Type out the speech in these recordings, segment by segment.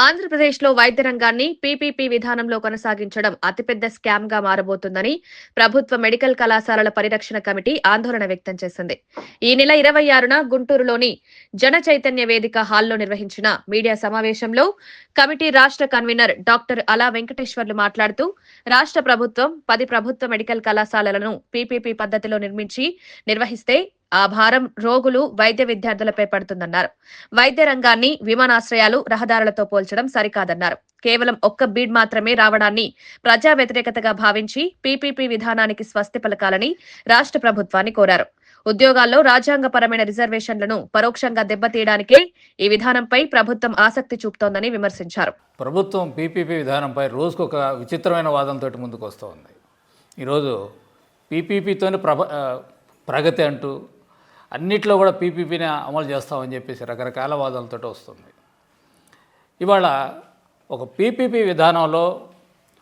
ఆంధ్రప్రదేశ్లో వైద్య రంగాన్ని పీపీపీ విధానంలో కొనసాగించడం అతిపెద్ద స్కామ్గా మారబోతుందని ప్రభుత్వ మెడికల్ కళాశాలల పరిరక్షణ కమిటీ ఆందోళన వ్యక్తం చేసింది. ఈ నెల ఇరవై ఆరున గుంటూరులోని జన చైతన్య వేదిక హాల్లో నిర్వహించిన మీడియా సమావేశంలో కమిటీ రాష్ట్ర కన్వీనర్ డాక్టర్ అలా వెంకటేశ్వర్లు మాట్లాడుతూ రాష్ట్ర ప్రభుత్వం పది ప్రభుత్వ మెడికల్ కళాశాలలను పీపీపీ పద్ధతిలో నిర్మించి నిర్వహిస్తే ఆ భారం రోగులు వైద్య విద్యార్థులపై పడుతుందన్నారు. వైద్య రంగాన్ని విమానాశ్రయాలు రహదారులతో పోల్చడం సరికాదన్నారు. కేవలం ఒక్క బీడ్ మాత్రమే రావడాన్ని ప్రజా వ్యతిరేకతగా భావించి పీపీపీ విధానానికి స్వస్తి పలకాలని రాష్ట్ర ప్రభుత్వాన్ని కోరారు. ఉద్యోగాల్లో రాజ్యాంగపరమైన రిజర్వేషన్లను పరోక్షంగా దెబ్బతీయడానికే ఈ విధానంపై ప్రభుత్వం ఆసక్తి చూపుతోందని విమర్శించారు. ప్రభుత్వం పీపీపీ విధానంపై రోజుకు ఒక విచిత్రమైన వాదంతో ముందుకు వస్తూ ఉంది ఈరోజు పీపీపీతోనే ప్రభ ప్రగతి అంటూ అన్నిట్లో కూడా పీపీపీని అమలు చేస్తామని చెప్పేసి రకరకాల వాదనలతో వస్తుంది. ఇవాళ ఒక పీపీపీ విధానంలో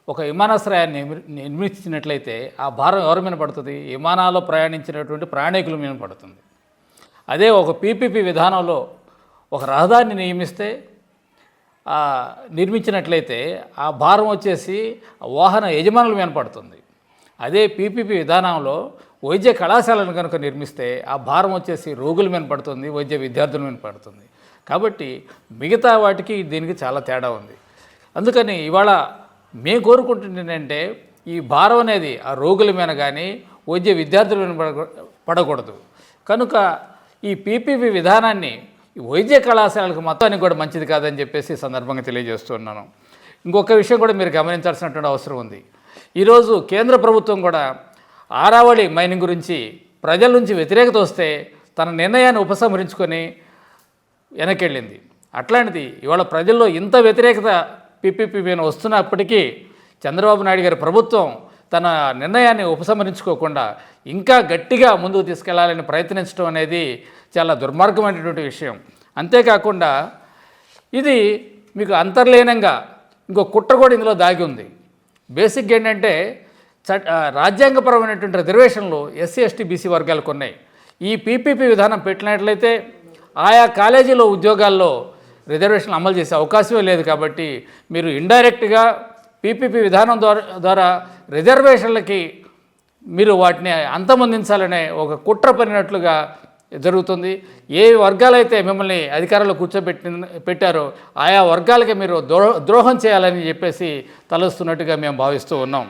ఒక విమానాశ్రయాన్ని నిర్మించినట్లయితే ఆ భారం ఎవరి మీద పడుతుంది? విమానాల్లో ప్రయాణించినటువంటి ప్రయాణికుల మీద పడుతుంది. అదే ఒక పీపీపీ విధానంలో ఒక రహదారిని నియమిస్తే నిర్మించినట్లయితే ఆ భారం వచ్చేసి వాహన యజమానుల మీద పడుతుంది. అదే పీపీపీ విధానంలో వైద్య కళాశాలను కనుక నిర్మిస్తే ఆ భారం వచ్చేసి రోగుల మీద పడుతుంది వైద్య విద్యార్థుల మీద పడుతుంది. కాబట్టి మిగతా వాటికి దీనికి చాలా తేడా ఉంది. అందుకని ఇవాళ మేము కోరుకుంటుంది ఏంటంటే ఈ భారం అనేది ఆ రోగుల మీద కానీ వైద్య విద్యార్థుల మీద పడకూ- పడకూడదు. కనుక ఈ పీపీపీ విధానాన్ని వైద్య కళాశాలకు మొత్తానికి కూడా మంచిది కాదని చెప్పేసి సందర్భంగా తెలియజేస్తున్నాను ఇంకొక విషయం కూడా మీరు గమనించాల్సినటువంటి అవసరం ఉంది. ఈరోజు కేంద్ర ప్రభుత్వం కూడా ఆరావళి మైనింగ్ గురించి ప్రజల నుంచి వ్యతిరేకత వస్తే తన నిర్ణయాన్ని ఉపసంహరించుకొని వెనకెళ్ళింది అట్లాంటిది ఇవాళ ప్రజల్లో ఇంత వ్యతిరేకత పిపిపి మీద వస్తున్నప్పటికీ చంద్రబాబు నాయుడు గారి ప్రభుత్వం తన నిర్ణయాన్ని ఉపసంహరించుకోకుండా ఇంకా గట్టిగా ముందుకు తీసుకెళ్ళాలని ప్రయత్నించడం అనేది చాలా దుర్మార్గమైనటువంటి విషయం. అంతేకాకుండా ఇది మీకు అంతర్లీనంగా ఇంకో కుట్ర కూడా ఇందులో దాగి ఉంది. బేసిక్ ఏంటంటే చట్ రాజ్యాంగపరమైనటువంటి రిజర్వేషన్లు ఎస్సీ ఎస్టీ బీసీ వర్గాలకు ఉన్నాయి ఈ పీపీపీ విధానం పెట్టినట్లయితే ఆయా కాలేజీలో ఉద్యోగాల్లో రిజర్వేషన్లు అమలు చేసే అవకాశమే లేదు కాబట్టి మీరు ఇండైరెక్ట్గా పీపీపీ విధానం ద్వారా ద్వారా రిజర్వేషన్లకి మీరు వాటిని అంతమొందించాలనే ఒక కుట్ర పడినట్లుగా జరుగుతుంది. ఏ వర్గాలైతే మిమ్మల్ని అధికారంలో కూర్చోబెట్టి పెట్టారో ఆయా వర్గాలకి మీరు ద్రోహ ద్రోహం చేయాలని చెప్పేసి తలుస్తున్నట్టుగా మేము భావిస్తూ ఉన్నాం.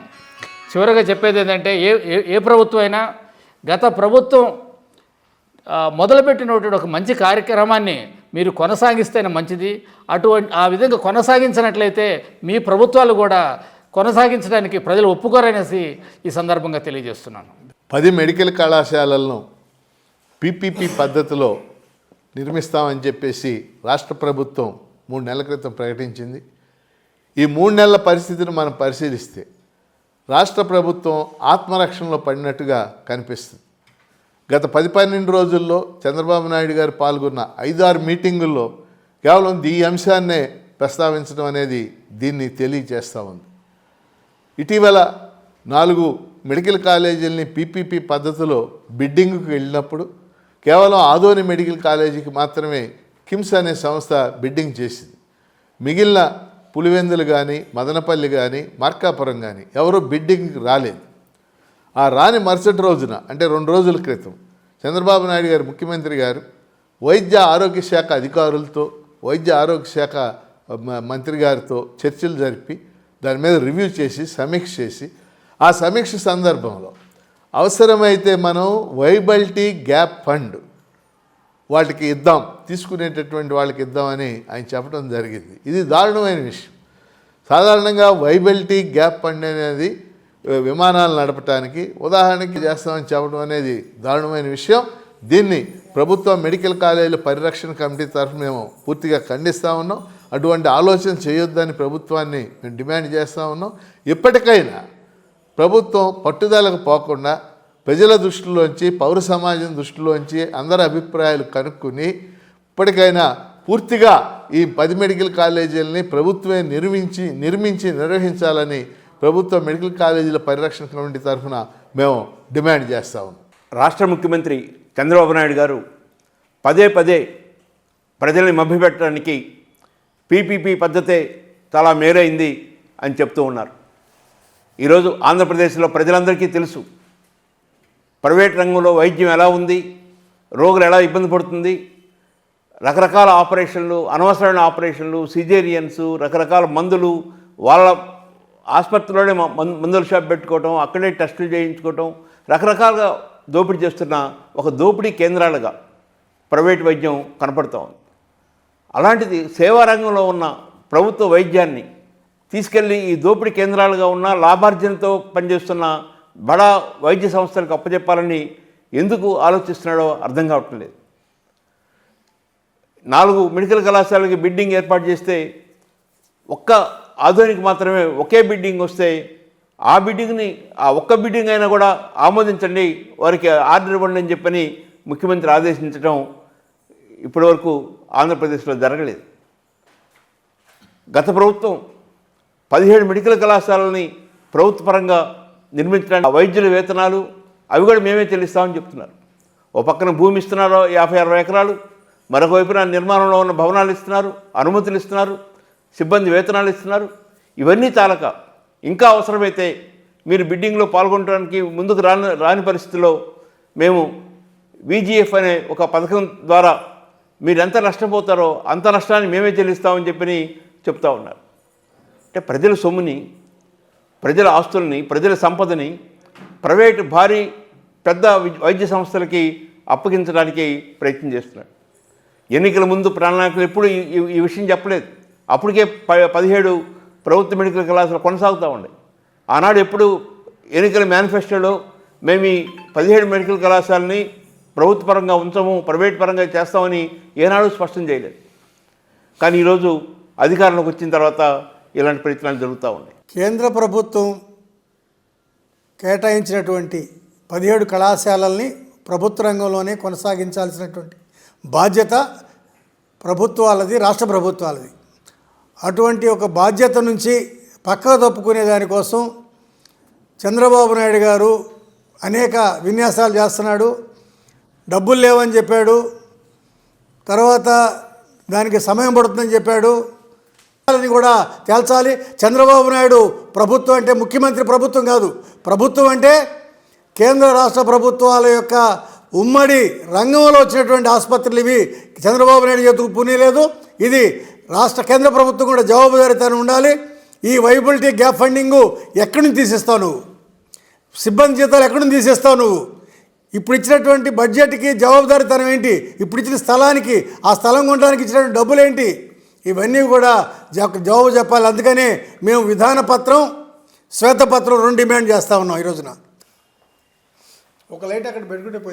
చివరగా చెప్పేది ఏంటంటే ఏ ఏ- ప్రభుత్వం అయినా గత ప్రభుత్వం మొదలుపెట్టినటువంటి ఒక మంచి కార్యక్రమాన్ని మీరు కొనసాగిస్తేనే మంచిది. అటువంటి ఆ విధంగా కొనసాగించినట్లయితే మీ ప్రభుత్వాలు కూడా కొనసాగించడానికి ప్రజలు ఒప్పుకోరనేసి ఈ సందర్భంగా తెలియజేస్తున్నాను. పది మెడికల్ కళాశాలలను పీపీపీ పద్ధతిలో నిర్మిస్తామని చెప్పేసి రాష్ట్ర ప్రభుత్వం మూడు నెలల క్రితం ప్రకటించింది. ఈ మూడు నెలల పరిస్థితిని మనం పరిశీలిస్తే రాష్ట్ర ప్రభుత్వం ఆత్మరక్షణలో పడినట్టుగా కనిపిస్తుంది. గత పది పన్నెండు రోజుల్లో చంద్రబాబు నాయుడు గారు పాల్గొన్న ఐదారు మీటింగుల్లో కేవలం ఈ అంశాన్నే ప్రస్తావించడం అనేది దీన్ని తెలియజేస్తూ ఉంది. ఇటీవల నాలుగు మెడికల్ కాలేజీలని పీపీపీ పద్ధతిలో బిడ్డింగ్కి వెళ్ళినప్పుడు కేవలం ఆదోని మెడికల్ కాలేజీకి మాత్రమే కిమ్స్ అనే సంస్థ బిడ్డింగ్ చేసింది. మిగిలిన పులివెందులు కానీ మదనపల్లి కానీ మార్కాపురం కానీ ఎవరూ బిడ్డింగ్కి రాలేదు. ఆ రాని మరుసటి రోజున అంటే రెండు రోజుల క్రితం చంద్రబాబు నాయుడు గారు ముఖ్యమంత్రి గారు వైద్య ఆరోగ్య శాఖ అధికారులతో వైద్య ఆరోగ్య శాఖ మ- మంత్రి గారితో చర్చలు జరిపి దాని మీద రివ్యూ చేసి సమీక్ష చేసి ఆ సమీక్ష సందర్భంలో అవసరమైతే మనం వైబిలిటీ గ్యాప్ ఫండ్ వాళ్ళకి ఇద్దాం తీసుకునేటటువంటి వాళ్ళకి ఇద్దామని ఆయన చెప్పడం జరిగింది. ఇది దారుణమైన విషయం. సాధారణంగా వైబిలిటీ గ్యాప్ ఫండ్ అనేది విమానాలు నడపడానికి ఉదాహరణకి చేస్తామని చెప్పడం అనేది దారుణమైన విషయం. దీన్ని ప్రభుత్వ మెడికల్ కాలేజీల పరిరక్షణ కమిటీ తరఫున మేము పూర్తిగా ఖండిస్తూ ఉన్నాం. అటువంటి ఆలోచన చేయొద్దని ప్రభుత్వాన్ని మేము డిమాండ్ చేస్తూ ఉన్నాం. ఇప్పటికైనా ప్రభుత్వం పట్టుదలకు పోకుండా ప్రజల దృష్టిలోంచి పౌర సమాజం దృష్టిలోంచి అందరి అభిప్రాయాలు కనుక్కుని ఇప్పటికైనా పూర్తిగా ఈ పది మెడికల్ కాలేజీలని ప్రభుత్వమే నిర్మించి నిర్మించి నిర్వహించాలని ప్రభుత్వ మెడికల్ కాలేజీల పరిరక్షణ కమిటీ తరఫున మేము డిమాండ్ చేస్తాము రాష్ట్ర ముఖ్యమంత్రి చంద్రబాబు నాయుడు గారు పదే పదే ప్రజల్ని మభ్యపెట్టడానికి పీపీపీ పద్ధతే చాలా మేరైంది అని చెప్తూ ఉన్నారు. ఈరోజు ఆంధ్రప్రదేశ్లో ప్రజలందరికీ తెలుసు ప్రైవేట్ రంగంలో వైద్యం ఎలా ఉంది? రోగులు ఎలా ఇబ్బంది పడుతుంది? రకరకాల ఆపరేషన్లు అనవసరమైన ఆపరేషన్లు సిజేరియన్స్ రకరకాల మందులు వాళ్ళ ఆసుపత్రిలోనే మ- మందుల షాప్ పెట్టుకోవటం అక్కడే టెస్టులు చేయించుకోవటం రకరకాలుగా దోపిడీ చేస్తున్న ఒక దోపిడీ కేంద్రాలుగా ప్రైవేట్ వైద్యం కనపడుతూ ఉంది. అలాంటిది సేవా రంగంలో ఉన్న ప్రభుత్వ వైద్యాన్ని తీసుకెళ్ళి ఈ దోపిడీ కేంద్రాలుగా ఉన్న లాభార్జనతో పనిచేస్తున్న బడా వైద్య సంస్థలకు అప్పచెప్పాలని ఎందుకు ఆలోచిస్తున్నాడో అర్థం కావటం లేదు. నాలుగు మెడికల్ కళాశాలకి బిడ్డింగ్ ఏర్పాటు చేస్తే ఒక్క ఆధునిక మాత్రమే ఒకే బిడ్డింగ్ వస్తే ఆ బిడ్డింగ్ని ఆ ఒక్క బిడ్డింగ్ అయినా కూడా ఆమోదించండి వారికి ఆర్డర్ ఇవ్వండి అని చెప్పని ముఖ్యమంత్రి ఆదేశించడం ఇప్పటివరకు ఆంధ్రప్రదేశ్లో జరగలేదు. గత ప్రభుత్వం పదిహేడు మెడికల్ కళాశాలని ప్రభుత్వపరంగా నిర్మించడానికి ఆ వైద్యుల వేతనాలు అవి కూడా మేమే చెల్లిస్తామని చెప్తున్నారు. ఓ పక్కన భూమి ఇస్తున్నారు యాభై అరవై ఎకరాలు మరొక వైపున నిర్మాణంలో ఉన్న భవనాలు ఇస్తున్నారు అనుమతులు ఇస్తున్నారు సిబ్బంది వేతనాలు ఇస్తున్నారు. ఇవన్నీ చాలక ఇంకా అవసరమైతే మీరు బిడ్డింగ్లో పాల్గొనడానికి ముందుకు రాని రాని పరిస్థితిలో మేము విజిఎఫ్ అనే ఒక పథకం ద్వారా మీరు ఎంత నష్టపోతారో అంత నష్టాన్ని మేమే చెల్లిస్తామని చెప్పని చెప్తా ఉన్నారు. అంటే ప్రజల సొమ్ముని ప్రజల ఆస్తుల్ని ప్రజల సంపదని ప్రైవేటు భారీ పెద్ద వైద్య సంస్థలకి అప్పగించడానికి ప్రయత్నం చేస్తున్నాడు ఎన్నికల ముందు ప్రణాళికలు ఎప్పుడు ఈ- విషయం చెప్పలేదు. అప్పటికే ప పదిహేడు ప్రభుత్వ మెడికల్ కళాశాల కొనసాగుతూ ఉండేది ఆనాడు ఎప్పుడు ఎన్నికల మేనిఫెస్టోలో మేము ఈ పదిహేడు మెడికల్ కళాశాలని ప్రభుత్వ పరంగా ఉంచము ప్రైవేట్ పరంగా చేస్తామని ఏనాడు స్పష్టం చేయలేదు. కానీ ఈరోజు అధికారంలోకి వచ్చిన తర్వాత ఇలాంటి ప్రయత్నాలు జరుగుతూ ఉన్నాయి. కేంద్ర ప్రభుత్వం కేటాయించినటువంటి పదిహేడు కళాశాలల్ని ప్రభుత్వ రంగంలోనే కొనసాగించాల్సినటువంటి బాధ్యత ప్రభుత్వాలది రాష్ట్ర ప్రభుత్వాలది. అటువంటి ఒక బాధ్యత నుంచి పక్కకు తప్పుకునే దానికోసం చంద్రబాబు నాయుడు గారు అనేక విన్యాసాలు చేస్తున్నాడు డబ్బులు లేవని చెప్పాడు తర్వాత దానికి సమయం పడుతుందని చెప్పాడు అని కూడా తేల్చాలి. చంద్రబాబు నాయుడు ప్రభుత్వం అంటే ముఖ్యమంత్రి ప్రభుత్వం కాదు. ప్రభుత్వం అంటే కేంద్ర రాష్ట్ర ప్రభుత్వాల యొక్క ఉమ్మడి రంగంలో వచ్చినటువంటి ఆసుపత్రులు ఇవి. చంద్రబాబు నాయుడు చేతుకు పుణ్య లేదు. ఇది రాష్ట్ర కేంద్ర ప్రభుత్వం కూడా జవాబుదారితనం ఉండాలి. ఈ వైబిలిటీ గ్యాప్ ఫండింగు ఎక్కడి నుంచి తీసేస్తావు నువ్వు? సిబ్బంది జీతాలు ఎక్కడి నుంచి తీసేస్తావు నువ్వు? ఇప్పుడు ఇచ్చినటువంటి బడ్జెట్కి జవాబుదారితనం ఏంటి? ఇప్పుడు ఇచ్చిన స్థలానికి ఆ స్థలం కొనడానికి ఇచ్చినటువంటి డబ్బులు ఏంటి? ఇవన్నీ కూడా జ- జవాబు చెప్పాలి. అందుకని మేము విధాన పత్రం శ్వేతపత్రం రెండు డిమాండ్ చేస్తా ఉన్నాం ఈ రోజున. ఒక లైట్ అక్కడ పెట్టుకుంటే పోయి